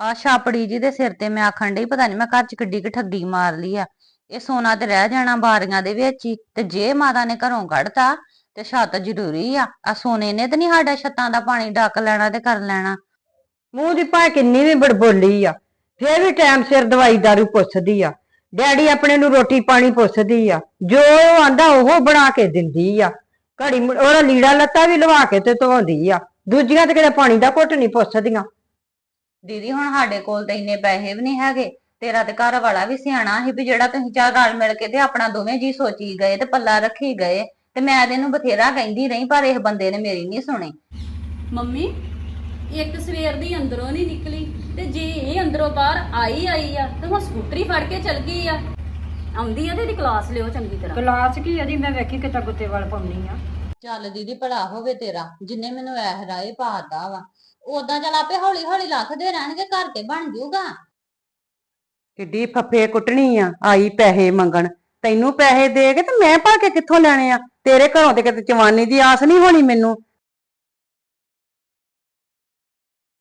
ਆ ਛਾਪੜੀ ਜੀ ਦੇ ਸਿਰ ਤੇ ਮੈਂ ਆਖਣ ਡਈ, ਪਤਾ ਨਹੀਂ ਮੈਂ ਘਰ ਚ ਕਿੱਡੀ ਕੁ ਠੱਗੀ ਮਾਰ ਲਈ ਆ। ਇਹ ਸੋਨਾ ਤੇ ਰਹਿ ਜਾਣਾ ਬਾਰੀਆਂ ਦੇ ਵਿੱਚ ਹੀ, ਤੇ ਜੇ ਮਾਤਾ ਨੇ ਘਰੋਂ ਕੱਢਤਾ, ਤੇ ਛੱਤ ਜ਼ਰੂਰੀ ਆ। ਆ ਸੋਨੇ ਨੇ ਤੇ ਨਹੀਂ ਸਾਡਾ ਛੱਤਾਂ ਦਾ ਪਾਣੀ ਡੱਕ ਲੈਣਾ ਤੇ ਕਰ ਲੈਣਾ। ਮੂੰਹ ਦੀ ਭਾਵੇਂ ਕਿੰਨੀ ਵੀ ਬੜਬੋਲੀ ਆ। ਫੇਰ ਵੀ ਟਾਈਮ ਸਿਰ ਦਵਾਈ ਦਾਰੂ ਪੁੱਛਦੀ ਆ। ਡੈਡੀ ਆਪਣੇ ਨੂੰ ਰੋਟੀ ਪਾਣੀ ਪੁੱਛਦੀ ਆ। ਜੋ ਉਹ ਆਂਦਾ, ਉਹ ਬਣਾ ਕੇ ਦਿੰਦੀ ਆ। ਘੜੀ ਮੁੜ- ਉਹਦਾ ਲੀੜਾ ਲੱਤਾ ਵੀ ਲਵਾ ਕੇ ਤੇ ਧਵਾਉਂਦੀ ਆ। ਦੂਜੀਆਂ ਤੇ ਕਿਤੇ ਪਾਣੀ ਦਾ ਘੁੱਟ ਨਹੀਂ ਪੁੱਛਦੀਆਂ। ਦੀਦੀ ਹੁਣ ਸਾਡੇ ਕੋਲ ਤਾਂ ਇੰਨੇ ਪੈਸੇ ਵੀ ਨਹੀਂ ਹੈਗੇ ਤੇਰਾ ਤੇ ਘਰ ਵਾਲਾ ਵੀ ਸਿਆਣਾ ਸੀ ਵੀ ਜਿਹੜਾ ਤੁਸੀਂ ਚਾਰ ਰਲ ਮਿਲ ਕੇ ਤੇ ਆਪਣਾ ਦੋਵੇਂ ਜੀ ਸੋਚੀ ਗਏ ਤੇ ਪੱਲਾ ਰੱਖੀ ਗਏ ਤੇ ਮੈਂ ਤੇ ਇਹਨੂੰ ਬਥੇਰਾ ਕਹਿੰਦੀ ਰਹੀ ਪਰ ਇਸ ਬੰਦੇ ਨੇ ਮੇਰੀ ਨਹੀਂ ਸੁਣੀ। ਮੰਮੀ ਇੱਕ ਸਵੇਰ ਦੀ ਅੰਦਰੋਂ ਨਹੀਂ ਨਿਕਲੀ ਤੇ ਜੇ ਇਹ ਅੰਦਰੋਂ ਬਾਹਰ ਆਈ ਆਈ ਆ ਤੇ ਹੁਣ ਸਕੂਟਰੀ ਫੜ ਕੇ ਚਲ ਗਈ ਆ। ਆਉਂਦੀ ਆ ਤੇ ਇਹਦੀ ਕਲਾਸ ਲਿਓ ਚੰਗੀ ਤਰ੍ਹਾਂ। ਕਲਾਸ ਕੀ ਇਹਦੀ ਮੈਂ ਵੇਖੀ ਕਿਤਾ ਗੁੱਤੇ ਵਾਲ ਪਾਉਣੀ ਆ। ਚੱਲ ਦੀਦੀ ਭਲਾ ਹੋਵੇ ਤੇਰਾ ਜਿੰਨੇ ਮੈਨੂੰ ਐ ਰਾਏ ਪਾਤਾ ਵਾ। ਉਦਾਂ ਚੱਲ ਆਪੇ ਹੌਲੀ ਹੌਲੀ ਲੱਥਦੇ ਰਹਿਣਗੇ, ਘਰ ਤੇ ਬਣ ਜਾਊਗਾ। ਕਿੱਡੀ ਫੱਫੇ ਕੁੱਟਣੀ ਆ, ਆਈ ਪੈਸੇ ਮੰਗਣ। ਤੈਨੂੰ ਪੈਸੇ ਦੇ ਕੇ ਤੇ ਮੈਂ ਭਾ ਕੇ ਕਿੱਥੋਂ ਲੈਣੇ ਆ? ਤੇਰੇ ਘਰੋਂ ਤੇ ਕਿਤੇ ਜਵਾਨੀ ਦੀ ਆਸ ਨਹੀਂ ਹੋਣੀ ਮੈਨੂੰ।